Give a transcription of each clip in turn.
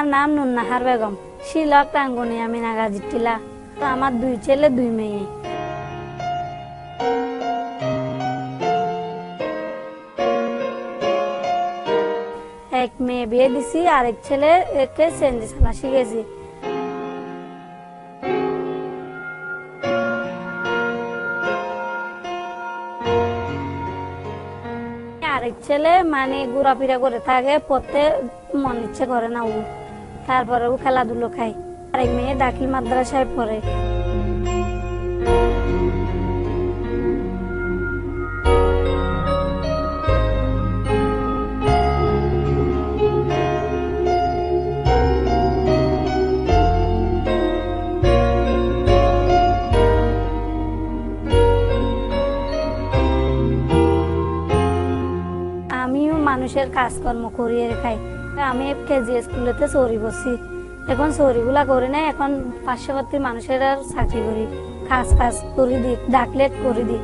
আমার নাম নুন্নাহার বেগম। শিলক টাঙ্গনি আমি নাগাজির টিলা। তো আমার দুই ছেলে, দুই মেয়ে। এক মেয়ে বিয়ে দিছি, আরেক ছেলে একে সেন্দি চালা শিখেছি আরেক ছেলে মানে ঘোরাফেরা করে থাকে, পড়তে মন ইচ্ছে করে না ও। তারপরে ও খেলাধুলো খায়। আরেক মেয়ে দাখিল মাদ্রাসায় পড়ে। মানুষের কাজকর্ম করিয়ে খাই। আমি কেজি স্কুলেতে চৌরি বসছি এখন চৌরিগুলা করি নাই এখন পার্শ্ববর্তী মানুষের আর চাকরি করি। কাজ কাজ করে দিই ডাকলেট করে দিই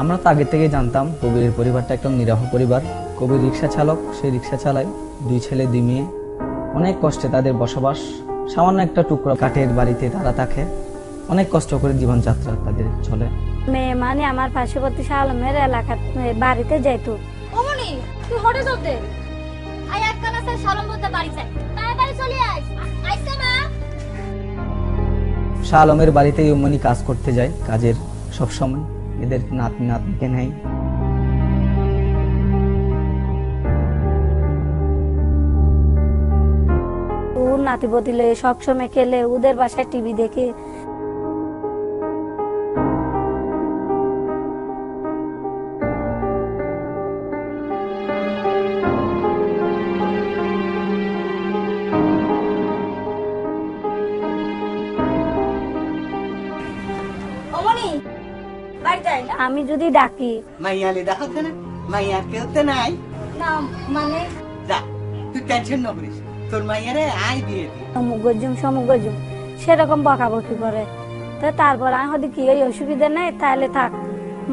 আমরা তো আগে থেকে জানতাম কবিরের পরিবারটা একদম নিরাহ পরিবার। কবির রিক্সা চালক সে রিক্সা চালায়। দুই ছেলে দুই মেয়ে। অনেক কষ্টে তাদের বসবাস। সামান্য একটা টুকরো কাঠের বাড়িতে তারা থাকে। অনেক কষ্ট করে জীবনযাত্রা তাদের চলে। মেয়ে মানে আমার পার্শ্ববর্তী শালমের এলাকা বাড়িতে যাইতো। তুই হঠাৎ আই এক কানা স্যার সালম বলতে বাড়ি চাই তাড়াতাড়ি চলে আয়। আইসা মা। শাহ আলমের বাড়িতে ইউমনি কাজ করতে যায় কাজের সব সময়। এদের নাতনি নাতনিকে নেয় ওর নাতিপতি লয়ে সবসময় খেলে ওদের বাসায় টিভি দেখে। আমি যদি ডাকি। মাইয়ালে দেখাচ্ছে না মাইয়া কেউ তো নাই। না মানে? যা তুই টেনশন না করিস তোর মাইয়ারে আয় দিয়ে দি অমুক গজুম সমুক গজুম সেরকম বকাবকি করে। তো তারপর আমি হয়তো কি এই অসুবিধা নেই? তাহলে থাক।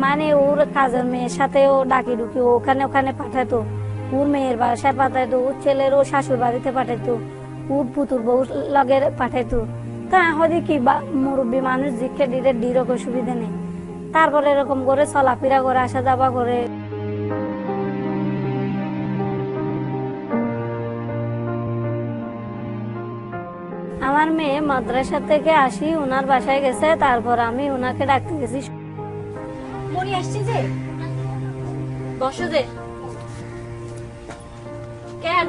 মানে ওর কাজের মেয়ের সাথে ও ডাকি ডুকি ওখানে ওখানে পাঠাতো। ওর মেয়ের বাসায় পাঠাইতো ওর ছেলের ও শাশুর বাড়িতে পাঠাইতো ওর পুতুর বউ লগের পাঠাইতো তা হয়তো কি বা মুরব্বী মানুষ জিজ্ঞে দিলে ডিরক অসুবিধা নেই। তারপরে এরকম করে চলাফেরা করে আসা যাওয়া করে। আমার মেয়ে মাদ্রাসা থেকে আসি ওনার বাসায় গেছে তারপর আমি ওনাকে ডাকতে গেছি। মনি আসছে যে? বসো যে। কেন?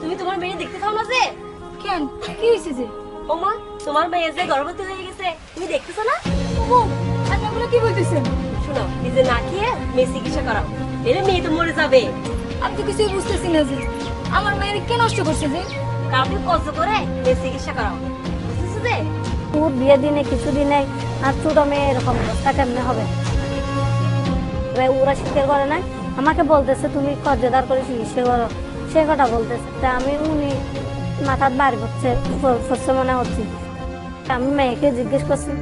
তুমি তোমার মেয়ে দেখতে পাও না যে? কেন? কি হয়েছে যে? ওমা তোমার মেয়ে যে গর্ভবতী হয়ে গেছে তুমি দেখতেছো না? কি বলতেছেন? শোনো যে না খেয়ে মেয়ে চিকিৎসা করাও। এলে মেয়ে তো মরে যাবে। আমি তো কিছুই বুঝতেছি না যে আমার মেয়ের কে নষ্ট করছে যে? কাউকে কষ্ট করে মেয়ে চিকিৎসা করাও। বুঝতেছো যে? ওর বিয়ে দিনে কিছু দিনে আর ছোট মেয়ে এরকম অবস্থা কেমনে হবে? ওরা স্বীকার করে না আমাকে বলতেছে তুমি কর্জদার করে চিকিৎসা করো। সে কথা বলতেছে। তা আমি উনি মাথার বার করছে ফসে মনে হচ্ছে। আমি মেয়েকে জিজ্ঞেস করছি।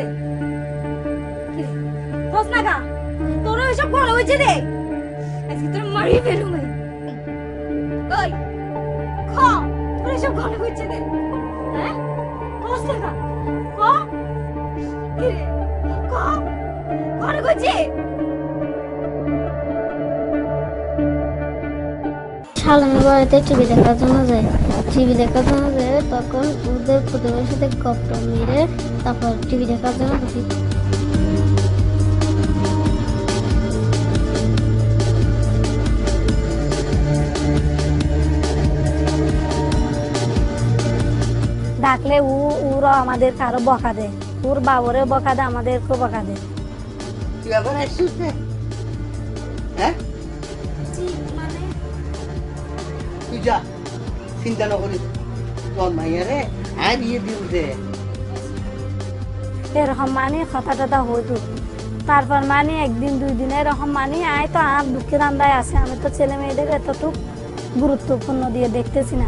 রে বস না গা। তোর এসব মনে হয়েছে রে আজকে তোর মারিয়ে ফেলুম। ওই খ। তোর হ্যাঁ? বাড়িতে টিভি দেখার জন্য যায়। টিভি দেখার জন্য যায় তখন ওদের প্রতিবেশীর সাথে গপ্প মেরে তারপর টিভি দেখার জন্য ঢুকি ডাকলে ও ওরা আমাদের কারও বকা দেয়। ওর বাবরে বকা দেয় আমাদেরকেও বকা দেয়। তুই আবার আসছিস হ্যাঁ? তুই যা। চিন্তা না করিস তোর মাইয়ারে আয় দিয়ে দিল দে এরকম মানে কথা টথা হইতো তারপর মানে একদিন দুই দিন এরকম মানে আয় তো আর দুঃখের আন্দায় আছে আমি তো ছেলে মেয়েদের এতটুক গুরুত্বপূর্ণ দিয়ে দেখতেছি না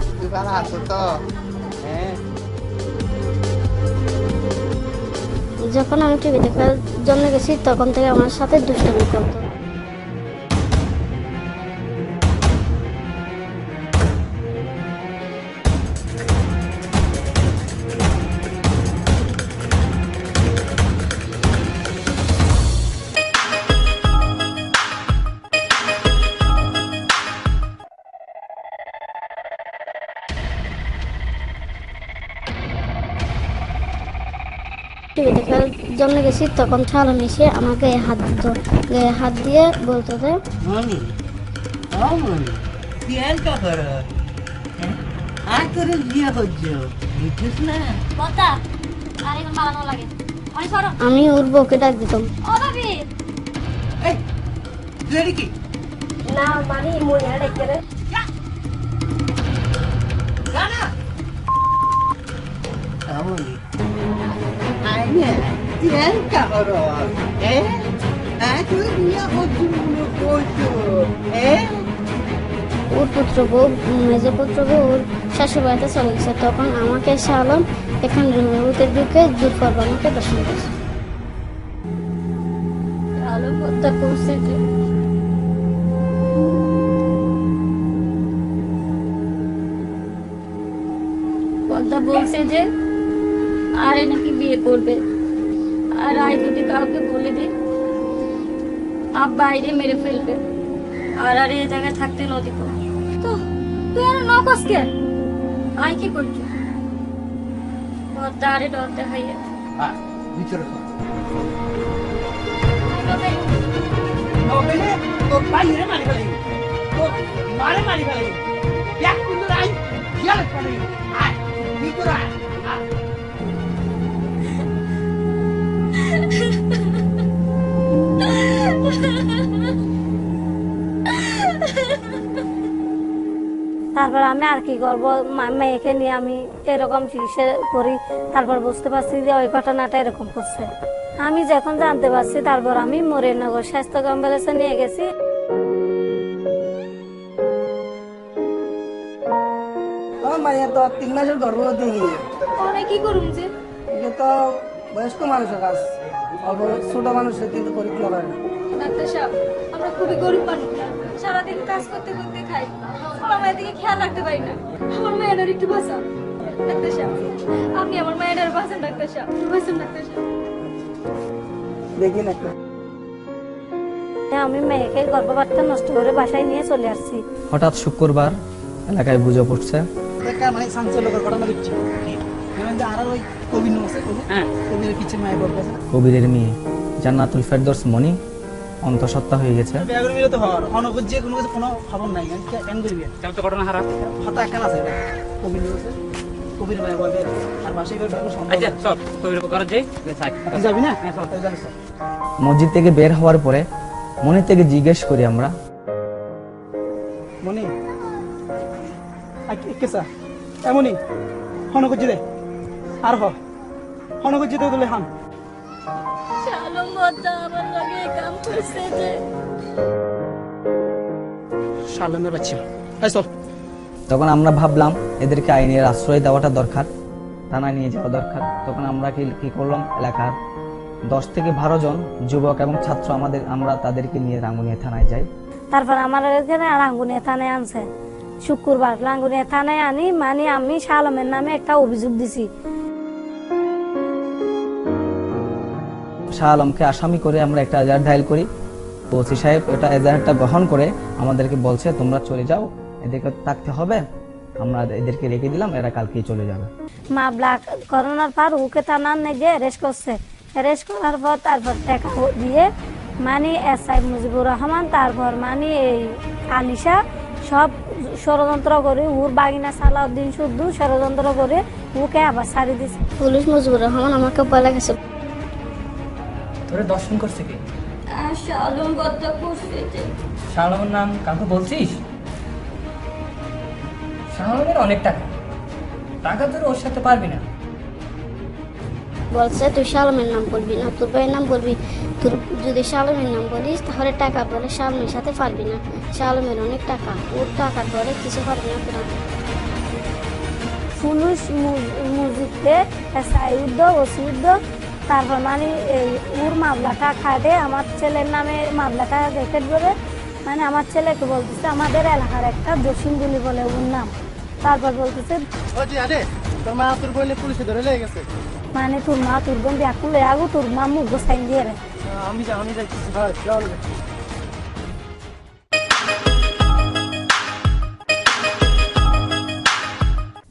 যখন আমি টিভি দেখার জন্য গেছি তখন থেকে আমার সাথে দুষ্টমি করতো। টিভি দেখার জন্য গেছি তখন শালম এসে গায়ে হাত দিত গায়ে হাত দিয়ে বলতো যে মনি মনি কর আয় করে বিয়ে হচ্ছে বুঝছিস না? আর এখন লাগে। আমি ওর বউকে ডাক দিতাম। না এলকা কর এ আয় করে বিয়ে হচ্ছে মনে করছ এ ওর পুত্র বউ মেজ পুত্র বউ ওর শাশুড়ি বাড়িতে চলে গেছে তখন আমাকে শালম এখানে রুমের জোর করব আমাকে দর্শন করছে আলো হত্যা করছে পদ্মা বলছে যে আরে নাকি বিয়ে করবে? আর আয় যদি কাউকে বলে দিই আপ বাইরে মেরে ফেলবে। আর আর এই জায়গায় থাকতে নদী তো তুই আর নকস কে? আয় কি করছ? পদ্মা আরে ডর দেখাইয়া ভিতরে বাইরে মারি মারে মারি ফেলে। এক কুন্দর আই আয় ভিতরে আয়। তারপর আমি আর কি করব? মেয়েকে নিয়ে আমি এরকম চিকিৎসা করি। তারপর বুঝতে পারছি যে ওই ঘটনাটা এরকম করছে। আমি যখন জানতে পারছি তারপর আমি মরিয়নগর স্বাস্থ্য কমপ্লেক্সে নিয়ে গেছি। মায়ের তো তিন মাসের গর্ভবতী। কি করুম যে? এটা তো বয়স্ক মানুষের কাজ। ছোট মানুষের কিন্তু পরীক্ষা করে না। ডাক্তার সাহেব আমরা খুবই গরিব মানুষ সারাদিন কাজ করতে করতে খাই। আমার মায়ের দিকে খেয়াল রাখতে পারি না। আমার মায়ের একটু বাঁচা ডাক্তার সাহেব আপনি আমার মায়ের বাঁচান ডাক্তার সাহেব। বাঁচান ডাক্তার সাহেব। দেখি না আমি মেয়েকে গর্ভপাতটা নষ্ট করে বাসায় নিয়ে চলে আসছি। হঠাৎ শুক্রবার এলাকায় বুঝে পড়ছে। একটা মানে চাঞ্চল্যকর ঘটনা দেখছি। যেমন যে আর ওই কবির আছে কবি? কবির কিছু মায়ের কবিরের মেয়ে জান্নাতুল ফেরদৌস মনি অন্তঃসত্ত্বা হয়ে গেছে। যে কোনো কিছু কোনো খবর নাই কেন করবি? তাহলে তো ঘটনা খারাপ। হতা একখান আছে? কবির কবির মায়ের গর্ভে আর বাসায় গর্ভে আচ্ছা না। চল তৈরি যাই। যাই যাবি না? চল। তুই যাবি, চল। মসজিদ থেকে বের হওয়ার পরে মনে থেকে জিজ্ঞেস করি আমরা। মনি কেসা এমনই হনগর জিদে আর হ তুলে হান। শালম আমার লগে কাম করছে যে শালমের বাচ্চা। এই চল। তখন আমরা ভাবলাম এদেরকে আইনের আশ্রয় দেওয়াটা দরকার থানায় নিয়ে যাওয়া দরকার। তখন আমরা কি কি করলাম? এলাকার দশ থেকে বারো জন যুবক এবং ছাত্র আমাদের আমরা তাদেরকে নিয়ে রাঙ্গুনিয়া থানায় যাই। তারপর আমার এখানে রাঙ্গুনিয়া থানায় আনছে। শুক্রবার রাঙ্গুনিয়া থানায় আনি মানে আমি শালমের নামে একটা অভিযোগ দিছি। শাহ আলমকে আসামি করে আমরা একটা এজাহার ডাইল করি। ওসি সাহেব এটা এজাহারটা গ্রহণ করে আমাদেরকে বলছে তোমরা চলে যাও এদেরকে থাকতে হবে আমরা এদেরকে রেখে দিলাম এরা কালকেই চলে যাবে। মা মামলা করোনার পর ওকে থানার নিয়ে গিয়ে অ্যারেস্ট করছে। অ্যারেস্ট করার পর তারপর টাকা দিয়ে মানে এস আই মুজিবুর রহমান তারপর মানে এই আলিশা সব ষড়যন্ত্র করে ওর বাগিনা সালাউদ্দিন শুদ্ধ ষড়যন্ত্র করে ওকে আবার সারি দিছে। পুলিশ মুজিবুর রহমান আমাকে বলে গেছে তোরে দর্শন করছে কি? শালম বদ্ধ করছে শাহরমের নাম কাউকে বলছিস? শাহরমের অনেক টাকা। টাকা তোর ওর সাথে পারবি না। বলছে তুই শালমের নাম বলবি না তোর ভাইয়ের নাম বলবি। তোর যদি শালমের নাম বলিস তাহলে টাকা বলে শালমের সাথে পারবি না। শালমের অনেক টাকা ওর টাকার পরে কিছু পারবি না তোরা। পুলিশ মসজিদে এসআই উদ্ধ ওসি উদ্ধ তারপর মানে এই ওর মামলাটা খাটে আমার ছেলের নামে মামলাটা রেখে করে মানে আমার ছেলেকে বলতেছে আমাদের এলাকার একটা জসিম গুলি বলে ওর নাম। তারপর বলতেছে ও জি আরে তোর মা তোর বইলে পুলিশে ধরে লেগে গেছে। মানে তোর মা তোর বোন ব্যাকুলে আগু তোর মা মুখ গোসাইন দিয়ে রে। আমি যা আমি যাইতেছি চল।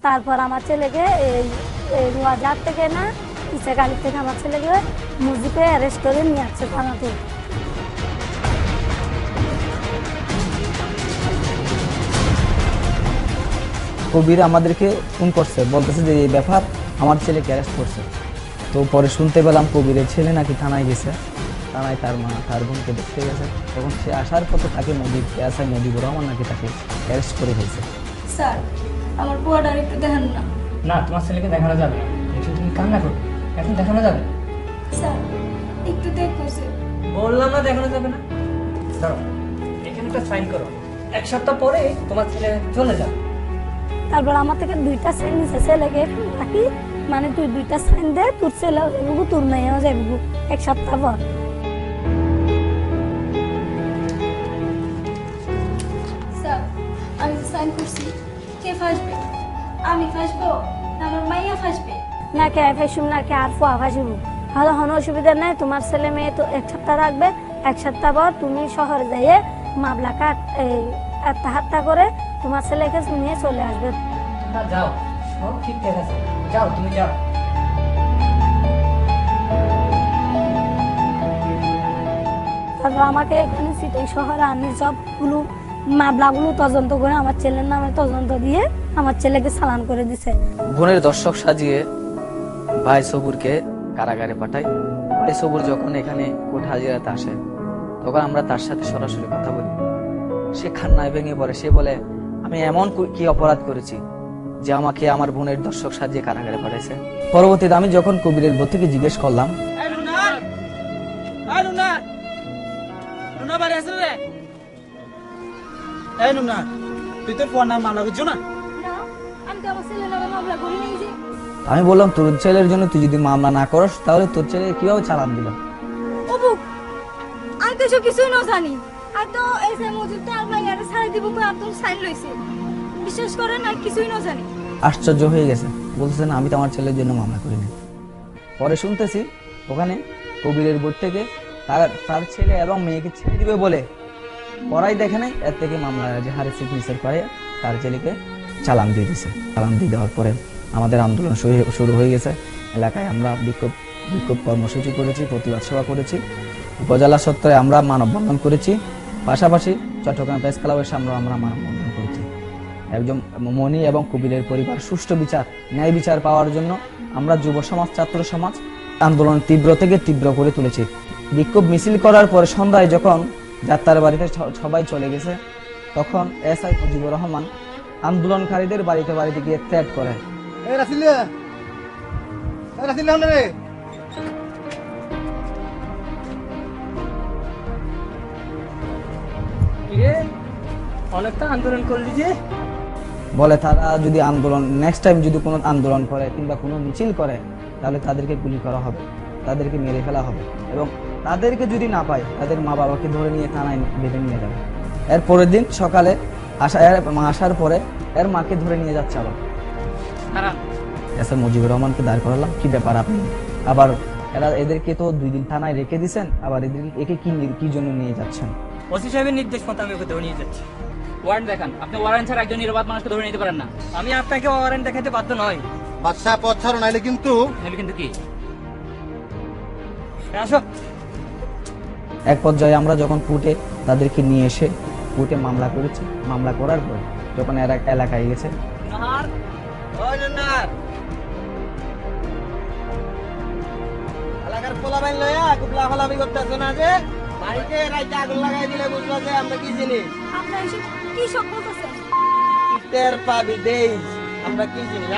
তারপর আমার ছেলেকে এই এই রোয়াজার থেকে না পিছে গাড়ি থেকে আমার ছেলেকে মুজিবে অ্যারেস্ট করে নিয়ে আসছে থানাতে। কবির আমাদেরকে ফোন করছে বলতেছে যে এই ব্যাপার আমার ছেলেকে অ্যারেস্ট করছে। তো পরে শুনতে পেলাম কবিরের ছেলে নাকি থানায় গেছে। থানায় তার মা তার বোনকে দেখতে গেছে। তখন সে আসার পথে তাকে নদীর এসআই নদীবুর রহমান নাকি তাকে অ্যারেস্ট করে ফেলছে। স্যার আমার বুয়াটার একটু দেখেন না। না তোমার ছেলেকে দেখানো যাবে না। তুমি কান্না করো। এখন দেখানো যাবে। স্যার একটু দেখতেছে বললাম না দেখানো যাবে না। ধরো এখানে একটা সাইন করো। এক সপ্তাহ পরে তোমার ছেলে চলে যাবে। তারপর আমার থেকে দুইটা সাইন নিছে ছেলেকে রাখি মানে তুই দুইটা সাইন দে তোর ছেলেও যাব তোর মেয়েও যাব এক সপ্তাহ পর। স্যার আমি সাইন করছি কে ফাঁসবে? আমি ফাঁসবো আমার মাইয়া ফাঁসবে? না কে ফাইসুম না কে আর ফুয়া ফাইসুম হলো কোনো অসুবিধা নেই তোমার ছেলে মেয়ে তো এক সপ্তাহ রাখবে এক সপ্তাহ পর তুমি শহরে যাইয়ে মামলা কাট এই আত্মা হাত্তা করে তোমার ছেলেকে নিয়ে চলে আসবে। না যাও সব ঠিকঠাক আছে যাও তুমি যাও। তারপর আমাকে এখানে সিটাই শহরে আনি সবগুলো মামলাগুলো তদন্ত করে আমার ছেলের নামে তদন্ত দিয়ে আমার ছেলেকে চালান করে দিছে। বোনের দর্শক সাজিয়ে ভাই সবুরকে কারাগারে পাঠাই। ভাই সবুর যখন এখানে কোর্ট হাজিরাতে আসে তখন আমরা তার সাথে সরাসরি কথা বলি। সে খান্নায় ভেঙে পড়ে। সে বলে আমি এমন কি অপরাধ করেছি যে আমাকে আমার বোনের দর্শক সাজিয়ে কারাগারে পাঠাইছে? পরবর্তীতে আমি যখন কবিরের বউ থেকে জিজ্ঞেস করলাম তুই তোর ফোন নাম মামলা করছ না? আমি তো আমার নামে মামলা করি নাই যে। আমি বললাম তোর ছেলের জন্য তুই যদি মামলা না করস তাহলে তোর ছেলে কীভাবে চালান দিল অবু আমি তো কিছুই না জানি। আর তো এই যে মজুর তো আর মাইয়ারে ছাড়াই দিব কই আর সাইন লইছে। বিশ্বাস করেন আর কিছুই না জানি। আশ্চর্য হয়ে গেছে। বলতেছে না আমি তো আমার ছেলের জন্য মামলা করিনি। পরে শুনতেছি ওখানে কবিরের বোর্ড থেকে তার তার ছেলে এবং মেয়েকে ছেড়ে দিবে বলে পড়াই দেখে নাই। এর থেকে মামলা যে হারে সিগনেচার করে তার ছেলেকে চালান দিয়ে দিছে। চালান দিয়ে দেওয়ার পরে আমাদের আন্দোলন শুরু- হয়ে গেছে। এলাকায় আমরা বিক্ষোভ বিক্ষোভ কর্মসূচি করেছি, প্রতিবাদ সভা করেছি। উপজেলা সত্তরে আমরা মানববন্ধন করেছি। পাশাপাশি চট্টগ্রাম প্রেস ক্লাবের সামনে আমরা মানববন্ধন করেছি। একজন মণি এবং কবিরের পরিবার সুষ্ঠু বিচার, ন্যায় বিচার পাওয়ার জন্য আমরা যুব সমাজ, ছাত্র সমাজ আন্দোলন তীব্র থেকে তীব্র করে তুলেছি। বিক্ষোভ মিছিল করার পরে সন্ধ্যায় যখন যাত্রার বাড়িতে সবাই চলে গেছে, তখন এস আই মুজিবুর রহমান আন্দোলনকারীদের বাড়িতে বাড়িতে গিয়ে ত্যাগ করে রাসিলিয়া। রাসিলিয়া রে অনেকটা আন্দোলন করলি যে। বলে তারা যদি আন্দোলন নেক্সট টাইম যদি কোনো আন্দোলন করে কিংবা কোনো মিছিল করে তাহলে তাদেরকে গুলি করা হবে তাদেরকে মেরে ফেলা হবে এবং তাদেরকে যদি না পায় তাদের মা বাবাকে ধরে নিয়ে থানায় বেঁধে নিয়ে যাবে। এর পরের দিন সকালে আসা মা আসার পরে এর মাকে ধরে নিয়ে যাচ্ছে আবার। এসে মুজিবুর রহমানকে দাঁড় করালাম। কি ব্যাপার আপনি? আবার এরা এদেরকে তো দুই দিন থানায় রেখে দিছেন আবার এদের একে কি কি জন্য নিয়ে যাচ্ছেন? ওসি সাহেবের নির্দেশ মতো আমি ওকে ধরে নিয়ে যাচ্ছি। ওয়ারেন্ট দেখান। আপনি ওয়ারেন্ট ছাড়া একজন নিরাপদ মানুষকে ধরে নিতে পারেন না। আমি আপনাকে ওয়ারেন্ট দেখাতে বাধ্য নয় বাদশাহ পথ ছাড়ো নাইলে কিন্তু নাহলে কিন্তু কি? আসো। এক পর্যায়ে আমরা যখন কোর্টে তাদেরকে নিয়ে এসে কোর্টে মামলা করেছি মামলা করার পর যখন এরা এলাকায় গেছে এলাকার পোলা বাইন লইয়া খুব লাফালাফি করতেছ না যে বাড়িতে রাইতে আগুন লাগাই দিলে বুঝবা যে আমরা কি জিনিস আপনার এসব কি সব বলতেছেন? টের পাবি দেই আমরা কি জিনিস